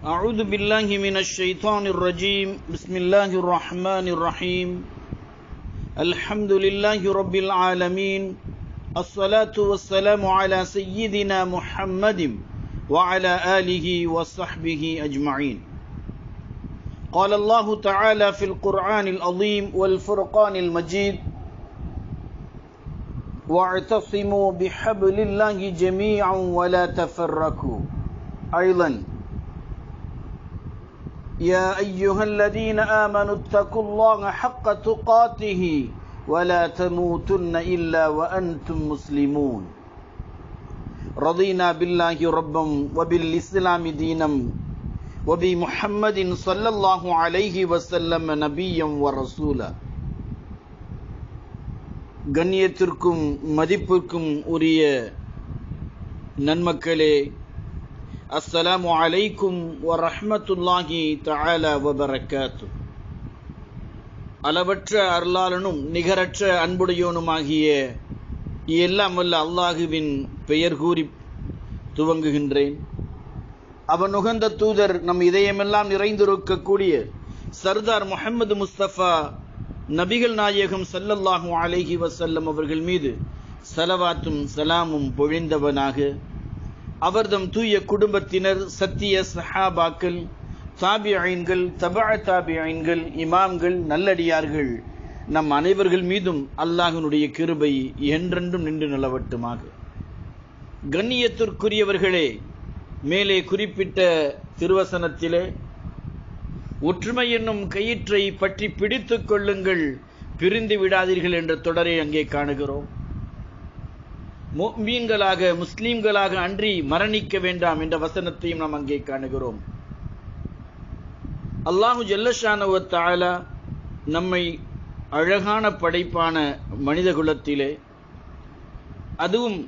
أعوذ بالله من الشيطان الرجيم. بسم الله الرحمن الرحيم. الحمد لله رب العالمين. الصلاة والسلام على سيدنا محمد وعلى آله وصحبه أجمعين. قال الله تعالى في القرآن العظيم والفرقان المجيد واعتصموا بحبل الله جميعا ولا تفرقوا. أيضا يا أيها الذين آمنوا اتقوا الله حق تقاته ولا تموتن إلا وأنتم مسلمون رضينا بالله ربا وبالإسلام دينا وبمحمد صلى الله عليه وسلم نبيا ورسولا கண்ணியத்திற்கும் மதிப்பிற்கும் உரிய நன்மக்களே அஸ்ஸலாமு அலைக்கும் வரஹ்மத்துல்லாஹி தஆலா வபரகாத்து அளவற்ற அருளாளனும் நிகரற்ற அன்புடையோனுமாகிய எல்லாம் வல்ல அல்லாஹுவின் பெயர் கூறி துவங்குகின்றேன் அவன் உகந்த தூதர் நம் இதயமெல்லாம் நிறைந்திருக்கக்கூடிய சர்தார் முஹம்மது முஸ்தபா நபிகள் நாயகம் சல்லல்லாஹு அலைஹி வசல்லம் அவர்கள் மீது சலவாத்தும் சலாமும் பொழிந்தவனாக அவர்தம் தூய குடும்பத்தினர் சத்திய சஹாபாக்கள் தாபியாயின்கள் தபா தாபியாயின்கள் இமாம்கள் நல்லடியார்கள். நம் அனைவர்கள் மீதும் அல்லாஹனுடைய கிருபை என்றென்றும் நின்று நிலவட்டுமாக. கண்ணியத்திற்குரியவர்களே மேலே குறிப்பிட்ட திருவசனத்திலே ஒற்றுமை என்னும் கயிற்றை பற்றி பிடித்து கொள்ளுங்கள் பிரிந்து விடாதீர்கள் என்ற தொடரை அங்கே காணுகிறோம். மீன்களாக முஸ்லீம்களாக அன்றி மரணிக்க வேண்டாம் என்ற வசனத்தையும் நாம் அங்கே காணுகிறோம். அல்லாஹு ஜல்லஷானவத்தாலா நம்மை அழகான படைப்பான மனித குலத்திலே அதுவும்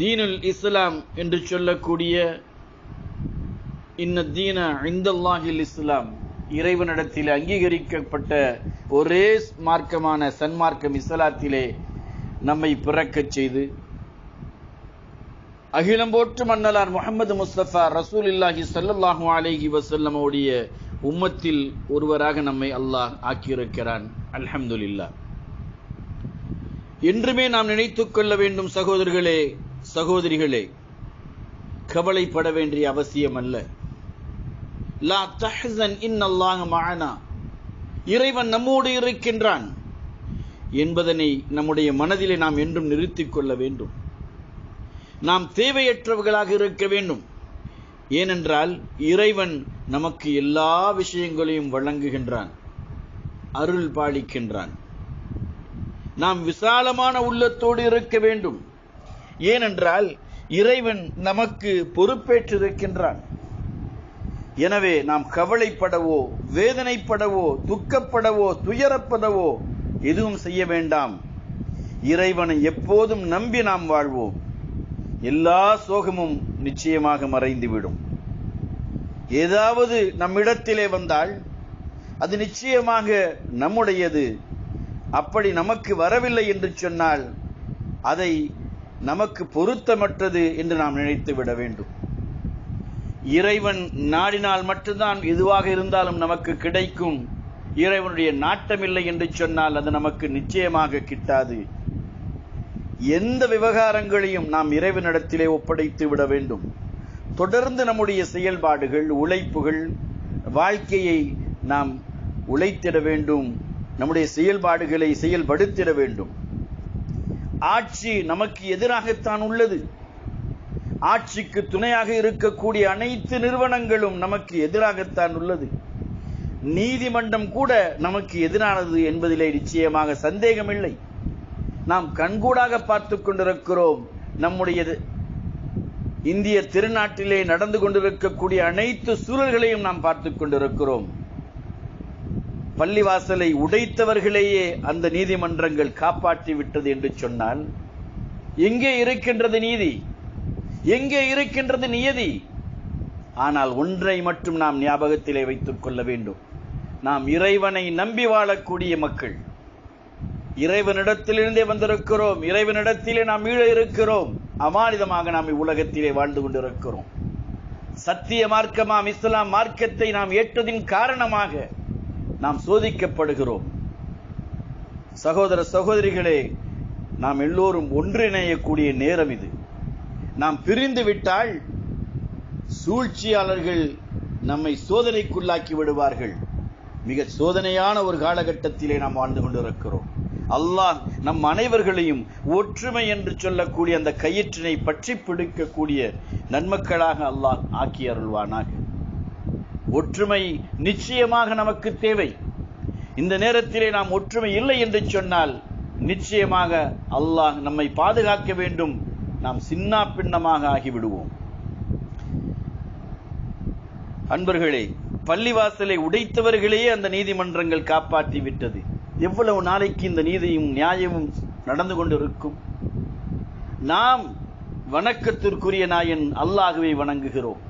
தீனுல் இஸ்லாம் என்று சொல்லக்கூடிய இன்ன தீன இந்தல்லாஹில் இஸ்லாம் இறைவனிடத்தில் அங்கீகரிக்கப்பட்ட ஒரே மார்க்கமான சன்மார்க்கம் இஸ்லாத்திலே நம்மை பிறக்கச் செய்து அகிலம் போற்று மன்னலார் முகமது முஸ்தபா ரசூல் இல்லாஹி சல்லாஹூ அலேஹி வசல்லமோடைய உம்மத்தில் ஒருவராக நம்மை அல்லாஹ் ஆக்கியிருக்கிறான். அல்ஹம்துலில்லா. என்றுமே நாம் நினைத்து கொள்ள வேண்டும் சகோதரர்களே சகோதரிகளே கவலைப்பட வேண்டிய அவசியம் அல்ல லா தஹன் இன் அல்லாஹ் மானா இறைவன் நம்மோடு இருக்கின்றான். என்பதனை நம்முடைய மனதிலே நாம் என்றும் நிறுத்திக் கொள்ள வேண்டும். நாம் தேவையற்றவர்களாக இருக்க வேண்டும். ஏனென்றால் இறைவன் நமக்கு எல்லா விஷயங்களையும் வழங்குகின்றான். அருள் பாலிக்கின்றான். நாம் விசாலமான உள்ளத்தோடு இருக்க வேண்டும். ஏனென்றால் இறைவன் நமக்கு பொறுப்பேற்றிருக்கின்றான். எனவே நாம் கவலைப்படவோ வேதனைப்படவோ துக்கப்படவோ துயரப்படவோ எதுவும் செய்ய வேண்டாம். இறைவனை எப்போதும் நம்பி நாம் வாழ்வோம். எல்லா சோகமும் நிச்சயமாக மறைந்துவிடும். ஏதாவது நம்மிடத்திலே வந்தால் அது நிச்சயமாக நம்முடையது. அப்படி நமக்கு வரவில்லை என்று சொன்னால் அதை நமக்கு பொருத்தமற்றது என்று நாம் நினைத்து விட வேண்டும். இறைவன் நாடினால் மட்டும்தான் எதுவாக இருந்தாலும் நமக்கு கிடைக்கும். இறைவனுடைய நாட்டமில்லை என்று சொன்னால் அது நமக்கு நிச்சயமாக கிட்டாது. எந்த விவகாரங்களையும் நாம் இறைவனிடத்திலே ஒப்படைத்து விட வேண்டும். தொடர்ந்து நம்முடைய செயல்பாடுகள் உழைப்புகள் வாழ்க்கையை நாம் உழைத்திட வேண்டும். நம்முடைய செயல்பாடுகளை செயல்படுத்திட வேண்டும். ஆட்சி நமக்கு எதிராகத்தான் உள்ளது. ஆட்சிக்கு துணையாக இருக்கக்கூடிய அனைத்து நிறுவனங்களும் நமக்கு எதிராகத்தான் உள்ளது. நீதிமன்றம் கூட நமக்கு எதிரானது என்பதிலே நிச்சயமாக சந்தேகமில்லை. நாம் கண்கூடாக பார்த்து கொண்டிருக்கிறோம். நம்முடைய இந்திய திருநாட்டிலே நடந்து கொண்டிருக்கக்கூடிய அனைத்து சூழல்களையும் நாம் பார்த்து கொண்டிருக்கிறோம். பள்ளிவாசலை உடைத்தவர்களையே அந்த நீதிமன்றங்கள் காப்பாற்றி விட்டது என்று சொன்னால் எங்கே இருக்கின்றது நீதி? எங்கே இருக்கின்றது நியதி? ஆனால் ஒன்றை மட்டும் நாம் ஞாபகத்திலே வைத்துக் கொள்ள வேண்டும். நாம் இறைவனை நம்பி வாழக்கூடிய மக்கள். இறைவனிடத்திலிருந்தே வந்திருக்கிறோம். இறைவனிடத்திலே நாம் ஈழ இருக்கிறோம். அமானிதமாக நாம் இவ்வுலகத்திலே வாழ்ந்து கொண்டிருக்கிறோம். சத்திய மார்க்கமாம் இஸ்லாம் மார்க்கத்தை நாம் ஏற்றதின் காரணமாக நாம் சோதிக்கப்படுகிறோம். சகோதர சகோதரிகளே நாம் எல்லோரும் ஒன்றிணையக்கூடிய நேரம் இது. நாம் பிரிந்து விட்டால் சூழ்ச்சியாளர்கள் நம்மை சோதனைக்குள்ளாக்கி விடுவார்கள். மிக சோதனையான ஒரு காலகட்டத்திலே நாம் வாழ்ந்து கொண்டிருக்கிறோம். அல்லாஹ் நம் அனைவர்களையும் ஒற்றுமை என்று சொல்லக்கூடிய அந்த கயிற்றினை பற்றி பிடிக்கக்கூடிய நன்மக்களாக அல்லாஹ் ஆக்கி அருள்வானாக. ஒற்றுமை நிச்சயமாக நமக்கு தேவை. இந்த நேரத்திலே நாம் ஒற்றுமை இல்லை என்று சொன்னால் நிச்சயமாக அல்லாஹ் நம்மை பாதுகாக்க வேண்டும். நாம் சின்னா பின்னமாக ஆகிவிடுவோம். அன்பர்களே பள்ளிவாசலை உடைத்தவர்களையே அந்த நீதிமன்றங்கள் காப்பாற்றி விட்டது எவ்வளவு நாளைக்கு இந்த நீதியும் நியாயமும் நடந்து கொண்டிருக்கும்? நாம் வணக்கத்திற்குரிய நாயன் அல்லாஹுவை வணங்குகிறோம்.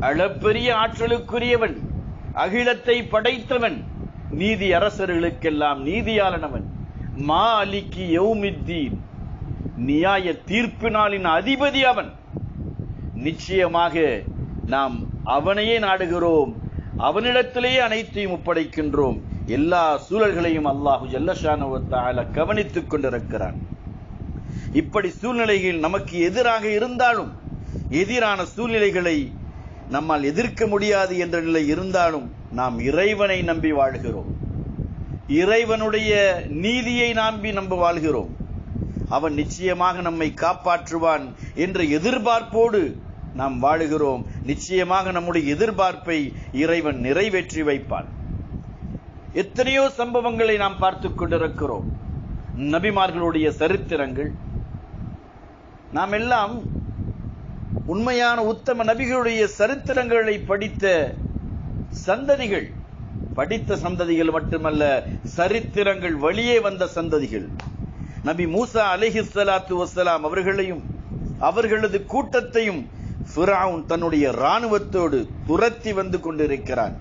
அளப்பெரிய ஆற்றலுக்குரியவன் அகிலத்தை படைத்தவன் நீதி அரசர்களுக்கெல்லாம் நீதியாளனவன். மா அலிக்கு யௌமித்தீன் நியாய தீர்ப்பு நாளின் அதிபதி அவன். நிச்சயமாக நாம் அவனையே நாடுகிறோம். அவனிடத்திலேயே அனைத்தையும் ஒப்படைக்கின்றோம். எல்லா சூழல்களையும் அல்லாஹு ஜல்லஷானுவத்தால கவனித்துக் கொண்டிருக்கிறான். இப்படி சூழ்நிலைகள் நமக்கு எதிராக இருந்தாலும் எதிரான சூழ்நிலைகளை நம்மால் எதிர்க்க முடியாது என்ற நிலை இருந்தாலும் நாம் இறைவனை நம்பி வாழ்கிறோம். இறைவனுடைய நீதியை நம்பி நம்ப வாழ்கிறோம். அவன் நிச்சயமாக நம்மை காப்பாற்றுவான் என்ற எதிர்பார்ப்போடு நாம் வாழுகிறோம். நிச்சயமாக நம்முடைய எதிர்பார்ப்பை இறைவன் நிறைவேற்றி வைப்பான். எத்தனையோ சம்பவங்களை நாம் பார்த்துக் கொண்டிருக்கிறோம். நபிமார்களுடைய சரித்திரங்கள். நாம் எல்லாம் உண்மையான உத்தம நபிகளுடைய சரித்திரங்களை படித்த சந்ததிகள். படித்த சந்ததிகள் மட்டுமல்ல சரித்திரங்கள் வழியே வந்த சந்ததிகள். நபி மூசா அலிஹி சலாத்து வசலாம் அவர்களையும் அவர்களது கூட்டத்தையும் ஃபிரவுன் தன்னுடைய ராணுவத்தோடு துரத்தி வந்து கொண்டிருக்கிறான்.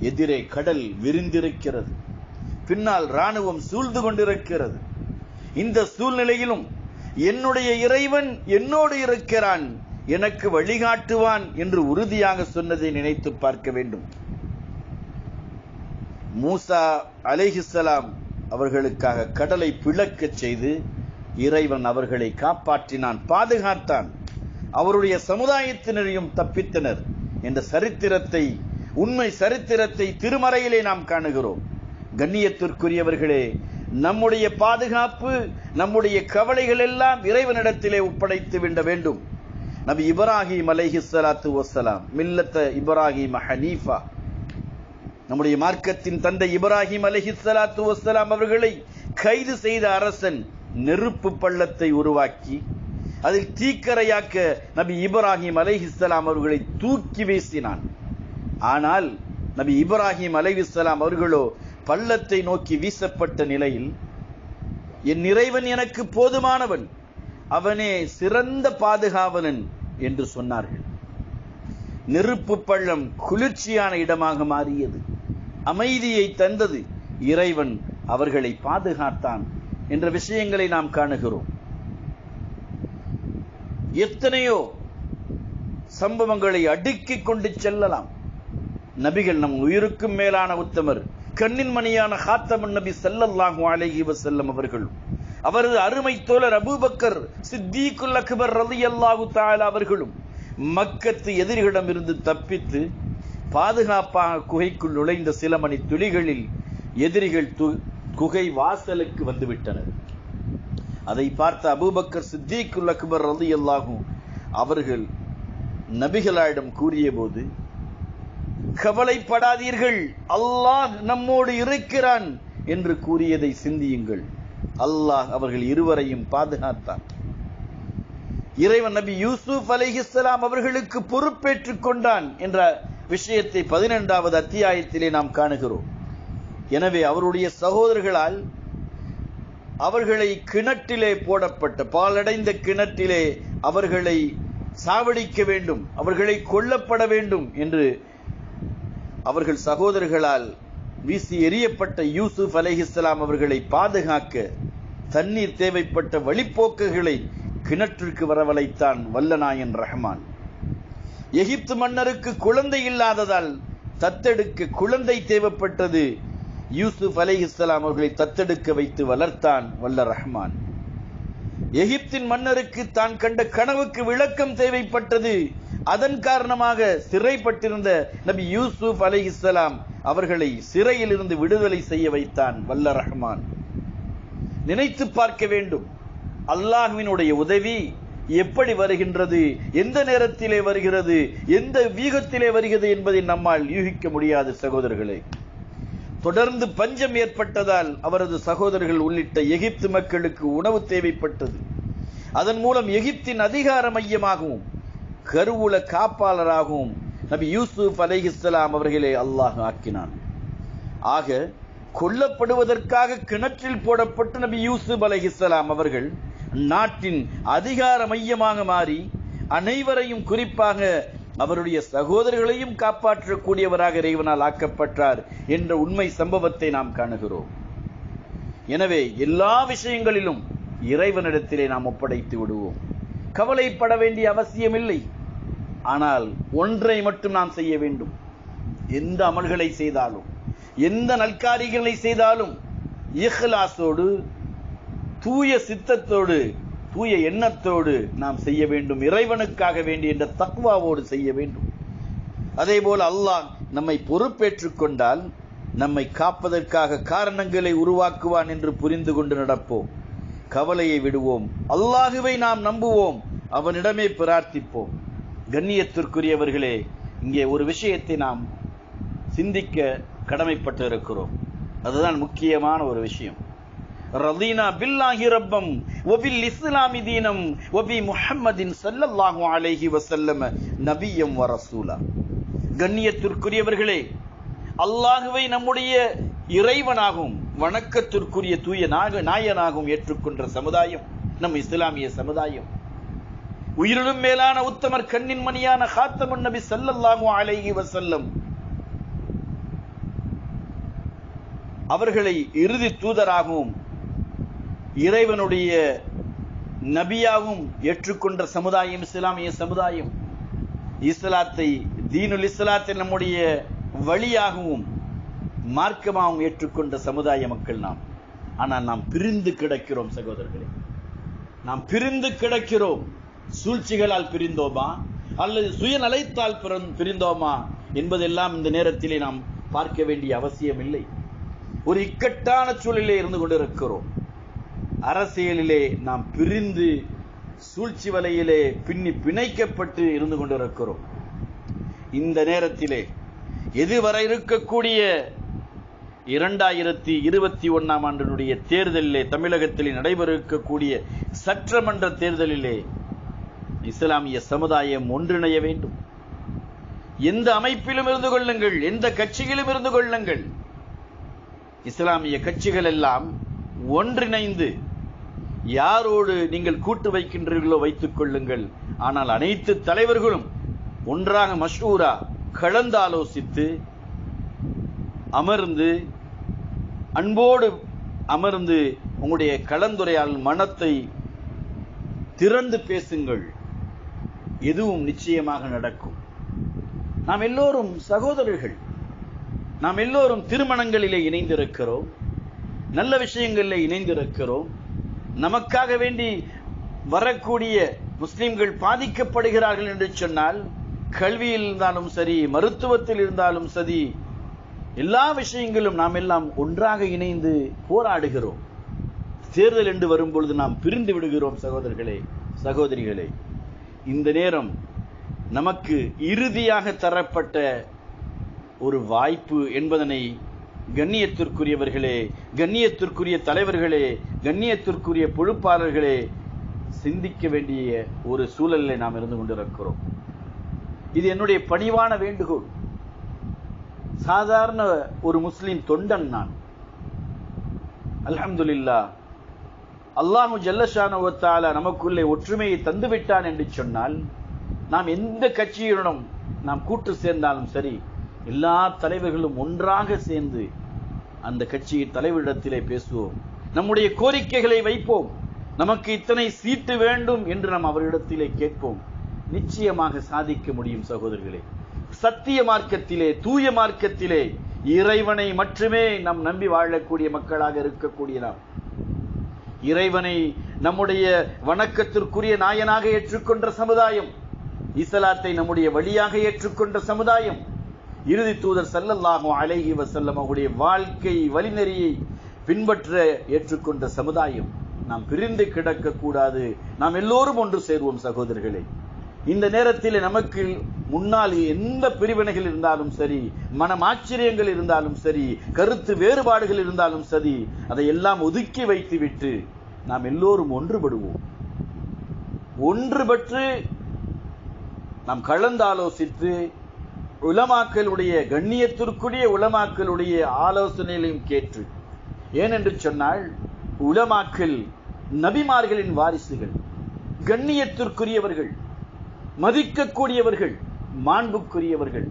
எதிரே கடல் விரிந்திருக்கிறது. பின்னால் ராணுவம் சூழ்ந்து கொண்டிருக்கிறது. இந்த சூழ்நிலையிலும் என்னுடைய இறைவன் என்னோடு இருக்கிறான் எனக்கு வழிகாட்டுவான் என்று உறுதியாக சொன்னதை நினைத்து பார்க்க வேண்டும். மூசா அலேஹிசலாம் அவர்களுக்காக கடலை பிளக்கச் செய்து இறைவன் அவர்களை காப்பாற்றினான் பாதுகாத்தான். அவருடைய சமுதாயத்தினரையும் தப்பித்தனர். என்ற சரித்திரத்தை உண்மை சரித்திரத்தை திருமறையிலே நாம் காணுகிறோம். கண்ணியத்திற்குரியவர்களே நம்முடைய பாதுகாப்பு நம்முடைய கவலைகள் எல்லாம் இறைவனிடத்திலே ஒப்படைத்து விட வேண்டும். நபி இப்ராஹிம் அலைஹி சலாத்து வஸ்ஸலாம் மில்லத்த இப்ராஹிம் ஹனீஃபா நம்முடைய மார்க்கத்தின் தந்தை இப்ராஹிம் அலைஹி சலாத்து வசலாம் அவர்களை கைது செய்த அரசன் நெருப்பு பள்ளத்தை உருவாக்கி அதில் தீக்கரையாக்க நபி இப்ராஹிம் அலைஹிஸ்ஸலாம் அவர்களை தூக்கி வீசினான். ஆனால் நபி இப்ராஹிம் அலைஹிஸ்ஸலாம் அவர்களோ பள்ளத்தை நோக்கி வீசப்பட்ட நிலையில் என் இறைவன் எனக்கு போதுமானவன் அவனே சிறந்த பாதுகாவலன் என்று சொன்னார்கள். நெருப்பு பள்ளம் குளிர்ச்சியான இடமாக மாறியது. அமைதியை தந்தது. இறைவன் அவர்களை பாதுகாத்தான் என்ற விஷயங்களை நாம் காணுகிறோம். எத்தனையோ சம்பவங்களை அடுக்கிக் கொண்டு செல்லலாம். நபிகள் நம் உயிருக்கும் மேலான உத்தமர் கண்ணின் மணியான ஹாத்தமன் நபி ஸல்லல்லாஹு அலைஹி வசல்லம் அவர்கள் அவரது அருமை தோழர் அபூபக்கர் சித்திகுல் அக்பர் ரலியல்லாஹு தாலா அவர்களும் மக்கத்து எதிரிகளிடமிருந்து தப்பித்து பாதுகாப்பாக குகைக்குள் நுழைந்த சில மணி துளிகளில் எதிரிகள் து- குகை வாசலுக்கு வந்துவிட்டனர். அதை பார்த்த அபூபக்கர் சித்தீக்குல் அக்பர் அல்லாஹும் அவர்கள் நபிகளாரிடம் கூறியபோது கவலைப்படாதீர்கள் அல்லாஹ் நம்மோடு இருக்கிறான் என்று கூறியதை சிந்தியுங்கள். அல்லாஹ் அவர்கள் இருவரையும் பாதுகாத்தான். இறைவன் நபி யூசுப் அலிஹிஸ்லாம் அவர்களுக்கு பொறுப்பேற்றுக் கொண்டான் என்ற விஷயத்தை பதினெண்டாவது அத்தியாயத்திலே நாம் காணுகிறோம். எனவே அவருடைய சகோதரர்களால் அவர்களை கிணற்றிலே போடப்பட்ட பாலடைந்த கிணற்றிலே அவர்களை சாவடிக்க வேண்டும் அவர்களை கொல்லப்பட வேண்டும் என்று அவர்கள் சகோதரர்களால் வீசி எறியப்பட்ட யூசுப் அலைஹிஸ்ஸலாம் அவர்களை பாதுகாக்க தண்ணீர் தேவைப்பட்ட வழிப்போக்குகளை கிணற்றுக்கு வரவழைத்தான் வல்லநாயன் ரஹ்மான். எகிப்து மன்னருக்கு குழந்தை இல்லாததால் தத்தெடுக்க குழந்தை தேவைப்பட்டது யூசுப் அலைஹிஸ்ஸலாம் அவர்களை தத்தெடுக்க வைத்து வளர்த்தான் வல்ல ரஹ்மான். எகிப்தின் மன்னருக்கு தான் கண்ட கனவுக்கு விளக்கம் தேவைப்பட்டது. அதன் காரணமாக சிறைப்பட்டிருந்த நபி யூசுப் அலைஹிஸ்ஸலாம் அவர்களை சிறையில் இருந்து விடுதலை செய்ய வைத்தான் வல்ல ரஹ்மான். நினைத்து பார்க்க வேண்டும். அல்லாஹ்வினுடைய உதவி எப்படி வருகின்றது எந்த நேரத்திலே வருகிறது எந்த வீகத்திலே வருகிறது என்பதை நம்மால் யூகிக்க முடியாது சகோதரர்களே. தொடர்ந்து பஞ்சம் ஏற்பட்டதால் அவரது சகோதரர்கள் உள்ளிட்ட எகிப்து மக்களுக்கு உணவு தேவைப்பட்டது. அதன் மூலம் எகிப்தின் அதிகார மையமாகவும் கருவூல காப்பாளராகவும் நபி யூசுப் அலைஹிஸ்லாம் அவர்களை அல்லாஹ் ஆக்கினான். ஆக கொல்லப்படுவதற்காக கிணற்றில் போடப்பட்ட நபி யூசுப் அலைஹிஸ்லாம் அவர்கள் நாட்டின் அதிகார மையமாக மாறி அனைவரையும் குறிப்பாக அவருடைய சகோதரர்களையும் காப்பாற்றக்கூடியவராக இறைவனால் ஆக்கப்பட்டார் என்ற உண்மை சம்பவத்தை நாம் காணுகிறோம். எனவே எல்லா விஷயங்களிலும் இறைவனிடத்திலே நாம் ஒப்படைத்து விடுவோம். கவலைப்பட வேண்டிய அவசியமில்லை. ஆனால் ஒன்றை மட்டும் நாம் செய்ய வேண்டும். எந்த அமல்களை செய்தாலும் எந்த நல்காரியங்களை செய்தாலும் இஹ்லாசோடு தூய சித்தத்தோடு தூய எண்ணத்தோடு நாம் செய்ய வேண்டும் இறைவனுக்காக வேண்டி என்ற தக்வாவோடு செய்ய வேண்டும். அதே போல் அல்லாஹ் நம்மை பொறுப்பேற்றுக் கொண்டால் நம்மை காப்பதற்காக காரணங்களை உருவாக்குவான் என்று புரிந்து கொண்டு நடப்போம். கவலையை விடுவோம். அல்லாஹுவை நாம் நம்புவோம். அவனிடமே பிரார்த்திப்போம். கண்ணியத்திற்குரியவர்களே இங்கே ஒரு விஷயத்தை நாம் சிந்திக்க கடமைப்பட்டு இருக்கிறோம் அதுதான் முக்கியமான ஒரு விஷயம். ரதீனா பில்லாஹி ரப்பம் வபில் இஸ்லாமி தீனம் ஒபி முஹம்மதின் சல்லல்லாஹு அலைஹி வசல்லம நபியம் வ ரசூலா. கண்ணியத்திற்குரியவர்களே அல்லாஹுவை நம்முடைய இறைவனாகவும் வணக்கத்திற்குரிய தூய நாக நாயனாகவும் ஏற்றுக்கொண்ட சமுதாயம் நம் இஸ்லாமிய சமுதாயம். உயிரிலும் மேலான உத்தமர் கண்ணின் மணியான காத்தமன் நபி சல்லல்லாஹு அலைஹி வசல்லம் அவர்களை இறுதி தூதராகவும் இறைவனுடைய நபியாகவும் ஏற்றுக்கொண்ட சமுதாயம் இஸ்லாமிய சமுதாயம் இஸ்லாத்தை தீனுல் இஸ்லாத்தை நம்முடைய வழியாகவும் மார்க்கமாகவும் ஏற்றுக்கொண்ட சமுதாய மக்கள் நாம். ஆனால் நாம் பிரிந்து கிடக்கிறோம் சகோதரர்களே. நாம் பிரிந்து கிடக்கிறோம். சூழ்ச்சிகளால் பிரிந்தோமா? அல்லது சுயநலைத்தால் பிறந்- பிரிந்தோமா? என்பதெல்லாம் இந்த நேரத்திலே நாம் பார்க்க வேண்டிய அவசியம் இல்லை ஒரு இக்கட்டான சூழலிலே இருந்து கொண்டிருக்கிறோம். அரசியலிலே நாம் பிரிந்து சூழ்ச்சி வலையிலே பின்னி பிணைக்கப்பட்டு இருந்து கொண்டிருக்கிறோம். இந்த நேரத்திலே எதுவரை இருக்கக்கூடிய இரண்டாயிரத்தி இருபத்தி ஒன்னாம் ஆண்டினுடைய தேர்தலிலே தமிழகத்திலே நடைபெற இருக்கக்கூடிய சட்டமன்ற தேர்தலிலே இஸ்லாமிய சமுதாயம் ஒன்றிணைய வேண்டும். எந்த அமைப்பிலும் இருந்து கொள்ளுங்கள் எந்த கட்சியிலும் இருந்து கொள்ளுங்கள். இஸ்லாமிய கட்சிகள் எல்லாம் ஒன்றிணைந்து யாரோடு நீங்கள் கூட்டு வைக்கின்றீர்களோ வைத்துக் கொள்ளுங்கள். ஆனால் அனைத்து தலைவர்களும் ஒன்றாக மஷூரா கலந்தாலோசித்து அமர்ந்து அன்போடு அமர்ந்து உங்களுடைய கலந்துரையால் மனத்தை திறந்து பேசுங்கள். எதுவும் நிச்சயமாக நடக்கும். நாம் எல்லோரும் சகோதரர்கள். நாம் எல்லோரும் திருமணங்களிலே இணைந்திருக்கிறோம். நல்ல விஷயங்களில் இணைந்திருக்கிறோம். நமக்காக வேண்டி வரக்கூடிய முஸ்லிம்கள் பாதிக்கப்படுகிறார்கள் என்று சொன்னால் கல்வியில் இருந்தாலும் சரி மருத்துவத்தில் இருந்தாலும் சரி எல்லா விஷயங்களும் நாம் எல்லாம் ஒன்றாக இணைந்து போராடுகிறோம். தேர்தல் என்று வரும்பொழுது நாம் பிரிந்து விடுகிறோம் சகோதரர்களே சகோதரிகளே. இந்த நேரம் நமக்கு இறுதியாக தரப்பட்ட ஒரு வாய்ப்பு என்பதனை கண்ணியத்திற்குரியவர்களே கண்ணியத்திற்குரிய தலைவர்களே கண்ணியத்திற்குரிய பொழுப்பாளர்களே சிந்திக்க வேண்டிய ஒரு சூழலில் நாம் இருந்து கொண்டிருக்கிறோம். இது என்னுடைய பணிவான வேண்டுகோள். சாதாரண ஒரு முஸ்லிம் தொண்டன் நான். அல்ஹம்துலில்லா அல்லாஹு ஜல்லஷானுவத்தால நமக்குள்ளே ஒற்றுமையை தந்துவிட்டான் என்று சொன்னால் நாம் எந்த கட்சியுடனும் நாம் கூட்டு சேர்ந்தாலும் சரி எல்லா தலைவர்களும் ஒன்றாக சேர்ந்து அந்த கட்சியின் தலைவரிடத்திலே பேசுவோம். நம்முடைய கோரிக்கைகளை வைப்போம். நமக்கு இத்தனை சீட்டு வேண்டும் என்று நாம் அவரிடத்திலே கேட்போம். நிச்சயமாக சாதிக்க முடியும் சகோதரர்களே. சத்திய மார்க்கத்திலே தூய மார்க்கத்திலே இறைவனை மட்டுமே நாம் நம்பி வாழக்கூடிய மக்களாக இருக்கக்கூடிய நாம். இறைவனை நம்முடைய வணக்கத்திற்குரிய நாயனாக ஏற்றுக்கொண்ட சமுதாயம் இசலாத்தை நம்முடைய வழியாக ஏற்றுக்கொண்ட சமுதாயம் இறுதி தூதர் செல்லல்லாமோ அலைஹி வசல்லம் அவருடைய வாழ்க்கை வழிநெறியை பின்பற்ற ஏற்றுக்கொண்ட சமுதாயம் நாம் பிரிந்து கிடக்கக்கூடாது. நாம் எல்லோரும் ஒன்று சேர்வோம் சகோதரர்களே. இந்த நேரத்தில் நமக்கு முன்னால் எந்த பிரிவினைகள் இருந்தாலும் சரி மனம் ஆச்சரியங்கள் இருந்தாலும் சரி கருத்து வேறுபாடுகள் இருந்தாலும் சரி அதை எல்லாம் ஒதுக்கி வைத்துவிட்டு நாம் எல்லோரும் ஒன்றுபடுவோம். ஒன்றுபட்டு நாம் கலந்தாலோசித்து உலமாக்களுடைய கண்ணியத்திற்குரிய உலமாக்களுடைய ஆலோசனைகளையும் கேட்டு ஏனென்று சொன்னால் உலமாக்கள் நபிமார்களின் வாரிசுகள் கண்ணியத்திற்குரியவர்கள் மதிக்கக்கூடியவர்கள் மாண்புக்குரியவர்கள்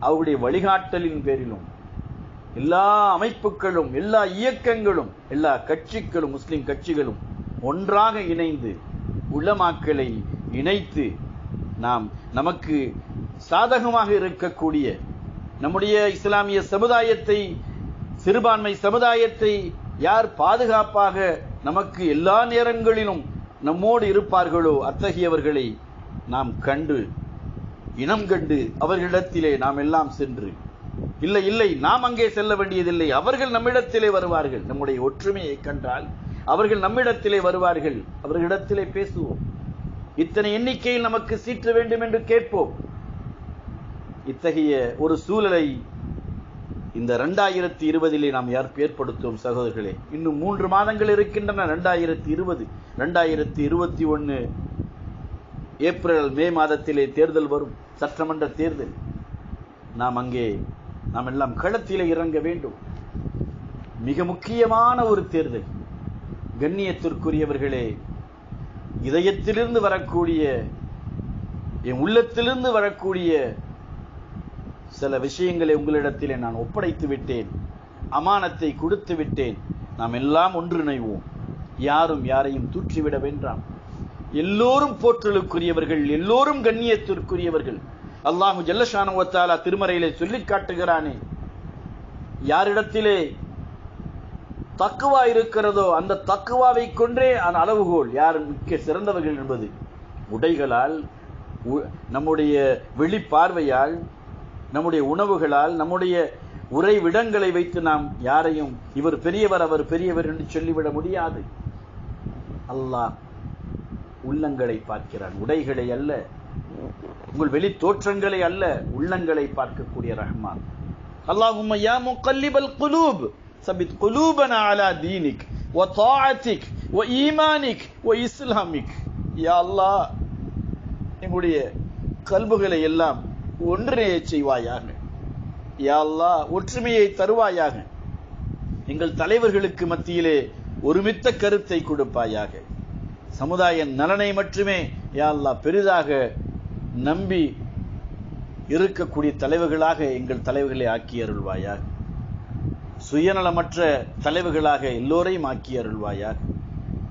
அவருடைய வழிகாட்டலின் பேரிலும் எல்லா அமைப்புகளும் எல்லா இயக்கங்களும் எல்லா கட்சிகளும் முஸ்லிம் கட்சிகளும் ஒன்றாக இணைந்து உலமாக்களை இணைத்து நாம் நமக்கு சாதகமாக இருக்கக்கூடிய நம்முடைய இஸ்லாமிய சமுதாயத்தை சிறுபான்மை சமுதாயத்தை யார் பாதுகாப்பாக நமக்கு எல்லா நேரங்களிலும் நம்மோடு இருப்பார்களோ அத்தகையவர்களை நாம் கண்டு இனம் கண்டு அவர்களிடத்திலே நாம் எல்லாம் சென்று இல்லை இல்லை நாம் அங்கே செல்ல வேண்டியதில்லை அவர்கள் நம்மிடத்திலே வருவார்கள். நம்முடைய ஒற்றுமையை கண்டால் அவர்கள் நம்மிடத்திலே வருவார்கள். அவர்களிடத்திலே பேசுவோம். இத்தனை எண்ணிக்கையில் நமக்கு சீற்ற வேண்டும் என்று கேட்போம். இத்தகைய ஒரு சூழலை இந்த ரெண்டாயிரத்தி இருபதிலே நாம் யார் ஏற்படுத்துவோம் சகோதரர்களே? இன்னும் மூன்று மாதங்கள் இருக்கின்றன. ரெண்டாயிரத்தி இருபது ரெண்டாயிரத்தி இருபத்தி ஒன்னு ஏப்ரல் மே மாதத்திலே தேர்தல் வரும். சட்டமன்ற தேர்தல். நாம் அங்கே நாம் எல்லாம் களத்திலே இறங்க வேண்டும். மிக முக்கியமான ஒரு தேர்தல். கண்ணியத்திற்குரியவர்களே இதயத்திலிருந்து வரக்கூடிய என் உள்ளத்திலிருந்து வரக்கூடிய சில விஷயங்களை உங்களிடத்திலே நான் ஒப்படைத்து விட்டேன். அமானத்தை கொடுத்து விட்டேன். நாம் எல்லாம் ஒன்றிணைவோம். யாரும் யாரையும் தூற்றிவிட வேண்டாம். எல்லோரும் போற்றலுக்குரியவர்கள் எல்லோரும் கண்ணியத்திற்குரியவர்கள். அல்லாஹு ஜல்லஷானுவத்தாலா திருமறையிலே சொல்லிக் காட்டுகிறானே யாரிடத்திலே தக்குவா இருக்கிறதோ அந்த தக்குவாவை கொன்றே அந்த அளவுகோல் யார் மிக்க சிறந்தவர்கள் என்பது. உடைகளால் உ- நம்முடைய வெளிப்பார்வையால் நம்முடைய உணவுகளால் நம்முடைய உறைவிடங்களை வைத்து நாம் யாரையும் இவர் பெரியவர் அவர் பெரியவர் என்று சொல்லிவிட முடியாது. அல்லாஹ் உள்ளங்களை பார்க்கிறான். உடைகளை அல்ல. உங்கள் வெளி தோற்றங்களை அல்ல. உள்ளங்களை பார்க்கக்கூடிய ரஹ்மான். அல்லாஹும்ம யா முகல்லிபல் குலூப் சபித் குலூபன அலா தீனிக் ஓ தாத்திக் ஓ ஈமானிக் ஓ இஸ்லாமிக். யா அல்லாஹ் எங்களுடைய கல்புகளை எல்லாம் ஒன்றிணைய செய்வாயாக. யாழ்லா ஒற்றுமையை தருவாயாக. எங்கள் தலைவர்களுக்கு மத்தியிலே ஒருமித்த கருத்தை கொடுப்பாயாக. சமுதாய நலனை மட்டுமே யாழ்லா பெரிதாக நம்பி இருக்கக்கூடிய தலைவர்களாக எங்கள் தலைவர்களை ஆக்கி அருள்வாயாக. சுயநலமற்ற தலைவர்களாக எல்லோரையும் ஆக்கி அருள்வாயாக.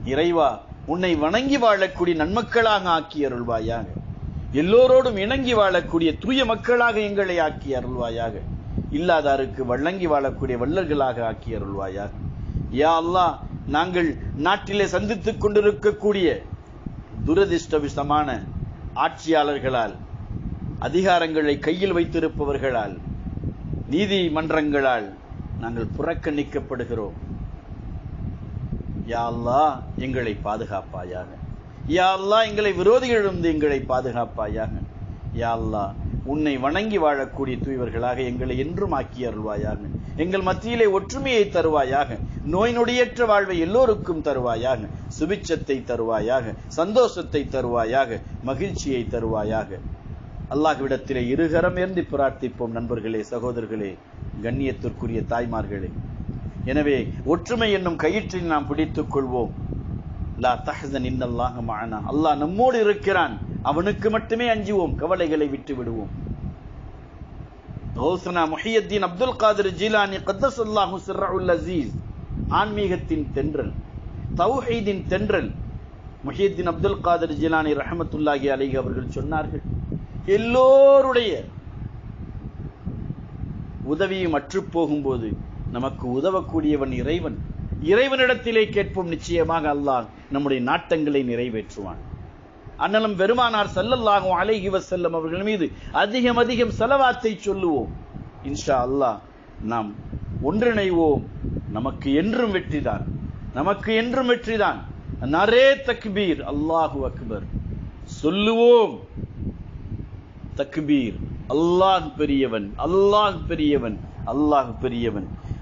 இறைவா உன்னை வணங்கி வாழக்கூடிய நன்மக்களாக ஆக்கி அருள்வாயாக. எல்லோரோடும் இணங்கி வாழக்கூடிய தூய மக்களாக எங்களை ஆக்கி அருள்வாயாக. இல்லாதாருக்கு வழங்கி வாழக்கூடிய வள்ளல்களாக ஆக்கி அருள்வாயாக. யா அல்லா நாங்கள் நாட்டிலே சந்தித்துக் கொண்டிருக்கக்கூடிய துரதிருஷ்டவிசமான ஆட்சியாளர்களால் அதிகாரங்களை கையில் வைத்திருப்பவர்களால் நீதிமன்றங்களால் நாங்கள் புறக்கணிக்கப்படுகிறோம். யா அல்லா எங்களை பாதுகாப்பாயாக. யா அல்லா எங்களை விரோதிகளிலிருந்து எங்களை பாதுகாப்பாயாக. யா அல்லாஹ் உன்னை வணங்கி வாழக்கூடிய தூய்வர்களாக எங்களை என்றும் ஆக்கி அருள்வாயாக. எங்கள் மத்தியிலே ஒற்றுமையை தருவாயாக. நோய் நொடியற்ற வாழ்வை எல்லோருக்கும் தருவாயாக. சுபிச்சத்தை தருவாயாக. சந்தோஷத்தை தருவாயாக. மகிழ்ச்சியை தருவாயாக. அல்லாஹ்விடத்திலே இருகரம் ஏந்தி பிரார்த்திப்போம் நண்பர்களே சகோதரர்களே கண்ணியத்திற்குரிய தாய்மார்களே. எனவே ஒற்றுமை என்னும் கயிற்றில் நாம் பிடித்துக் கொள்வோம். லா தஹ்சன் இன்னல்லாக மானா அல்லாஹ் நம்மோடு இருக்கிறான். அவனுக்கு மட்டுமே அஞ்சுவோம். கவலைகளை விட்டு விடுவோம். ஹோசனா முஹியத்தீன் அப்துல் காதிர் ஜீலானி கத்தஸ் கத்தசல்லாஹு சிர்ரஉல் அசீஸ். ஆன்மீகத்தின் தென்றல். தௌஹீதின் தென்றல். முஹியத்தீன் அப்துல் காதிர் ஜிலானி ரஹமத்துல்லாஹி அலைஹி அவர்கள் சொன்னார்கள். எல்லோருடைய உதவியும் அற்று போகும்போது நமக்கு உதவக்கூடியவன் இறைவன். இறைவனிடத்திலே கேட்போம் நிச்சயமாக அல்லாஹ் நம்முடைய நாட்டங்களை நிறைவேற்றுவான். அண்ணலும் பெருமானார் செல்லல்லாகும் அலைகி செல்லும் அவர்கள் மீது அதிகம் அதிகம் செலவாத்தை சொல்லுவோம். இன்ஷா அல்லாஹ் நாம் ஒன்றிணைவோம். நமக்கு என்றும் வெற்றிதான் நமக்கு என்றும் வெற்றிதான் நரே தக்பீர். அல்லாஹு அக்பர். சொல்லுவோம். தக்பீர். அல்லாஹ் பெரியவன். அல்லாஹ் பெரியவன். அல்லாஹ் பெரியவன்.